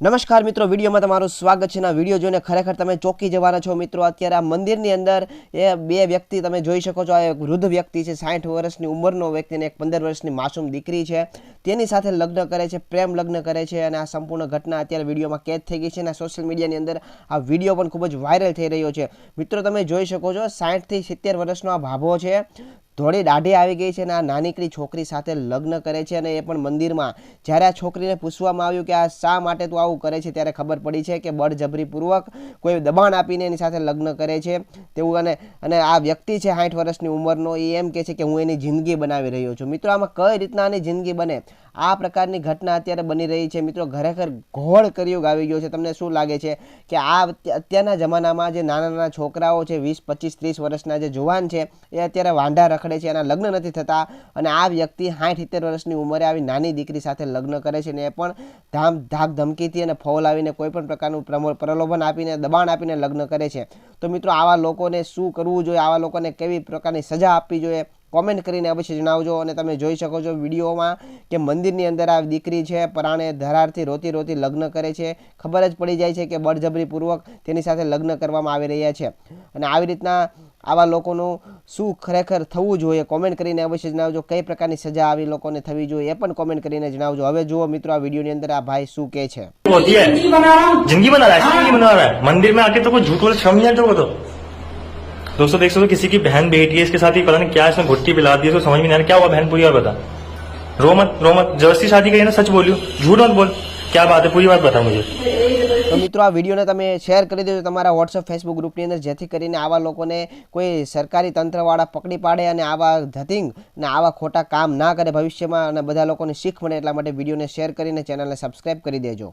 નમસ્કાર મિત્રો, વિડીયોમાં તમારું સ્વાગત છે. વીડિયો જોઈને ખરેખર તમે ચોંકી જવાના છો મિત્રો. અત્યારે આ મંદિરની અંદર એ બે વ્યક્તિ તમે જોઈ શકો છો. આ એક વૃદ્ધ વ્યક્તિ છે, સાઠ વર્ષની ઉંમરનો વ્યક્તિ અને એક પંદર વર્ષની માસૂમ દીકરી છે. તેની સાથે લગ્ન કરે છે, પ્રેમ લગ્ન કરે છે અને આ સંપૂર્ણ ઘટના અત્યારે વિડીયોમાં કેદ થઈ ગઈ છે અને સોશિયલ મીડિયાની અંદર આ વીડિયો પણ ખૂબ જ વાયરલ થઈ રહ્યો છે. મિત્રો, તમે જોઈ શકો છો, સાઠથી સિત્તેર વર્ષનો આ ભાભો છે. ધોળી દાઢી આવી ગઈ છે અને આ નાનીકડી છોકરી સાથે લગ્ન કરે છે અને એ પણ મંદિરમાં. જ્યારે આ છોકરીને પૂછવામાં આવ્યું કે આ શા માટે તું આવું કરે છે, ત્યારે ખબર પડી છે કે બળજબરીપૂર્વક કોઈ દબાણ આપીને એની સાથે લગ્ન કરે છે. તેવું અને અને આ વ્યક્તિ છે સાઠ વર્ષની ઉંમરનો, એ એમ કહે છે કે હું એની જિંદગી બનાવી રહ્યો છું. મિત્રો, આમાં કઈ રીતના આની જિંદગી બને? આ પ્રકારની ઘટના અત્યારે બની રહી છે. મિત્રો ખરેખર ઘોળ કર્યુગ આવી ગયો છે. તમને શું લાગે છે કે આ અત્યારના જમાનામાં જે નાના નાના છોકરાઓ છે, વીસ, પચીસ, ત્રીસ વર્ષના જે જુવાન છે, એ અત્યારે વાંઢા રખડે છે, એના લગ્ન નથી થતા. અને આ વ્યક્તિ સાઠ સિત્તેર વર્ષની ઉંમરે આવી નાની દીકરી સાથે લગ્ન કરે છે ને એ પણ ધામ ધાક ધમકીથી અને ફોલાવીને કોઈ પણ પ્રકારનું પ્રલોભન આપીને, દબાણ આપીને લગ્ન કરે છે. તો મિત્રો, આવા લોકોને શું કરવું જોઈએ? આવા લોકોને કેવી પ્રકારની સજા આપવી જોઈએ? કોમેન્ટ કરીને અવશ્ય જણાવજો અને તમે જોઈ શકો છો વિડીયોમાં કે મંદિરની અંદર આ દીકરી છે, પરાણે ધરારથી રોતી રોતી લગ્ન કરે છે. ખબર જ પડી જાય છે કે બળજબરીપૂર્વક તેની સાથે લગ્ન કરવામાં આવી રહ્યા છે. અને આવી રીતના આવા લોકોનું શું ખરેખર થવું જોઈએ કોમેન્ટ કરીને અવશ્ય જણાવજો કઈ પ્રકારની સજા આવી લોકોને થવી જોઈએ એ પણ કોમેન્ટ કરીને જણાવજો હવે જુઓ મિત્રો આ વિડીયોની અંદર આ ભાઈ શું કહે છે होती है जिंदगी बना रहा हूँ जिंदगी बना रहा है ऐसी जिंदगी बना रहा है मंदिर में आके तो कोई झूठ बोले शर्म नहीं आता को तो दोस्तों देख सकते हो किसी की बहन बेटी है इसके साथ ही पता नहीं क्या इसने घुट्टी पिला दी है इसको समझ में नहीं आ रहा क्या हुआ बहन पूरी बात बता रो मत रो मत जबरदस्ती शादी करी है ना सच बोलियो झूठ मत बोल ક્યાં બાત પૂરી વાત બતા મુજે તો મિત્રો, આ વિડીયોને તમે શેર કરી દેજો તમારા વોટ્સઅપ ફેસબુક ગ્રુપની અંદર, જેથી કરીને આવા લોકોને કોઈ સરકારી તંત્રવાળા પકડી પાડે અને આવા ધતિંગ અને આવા ખોટા કામ ના કરે ભવિષ્યમાં અને બધા લોકોને શીખ મળે એટલા માટે વિડીયોને શેર કરીને ચેનલને સબસ્ક્રાઈબ કરી દેજો.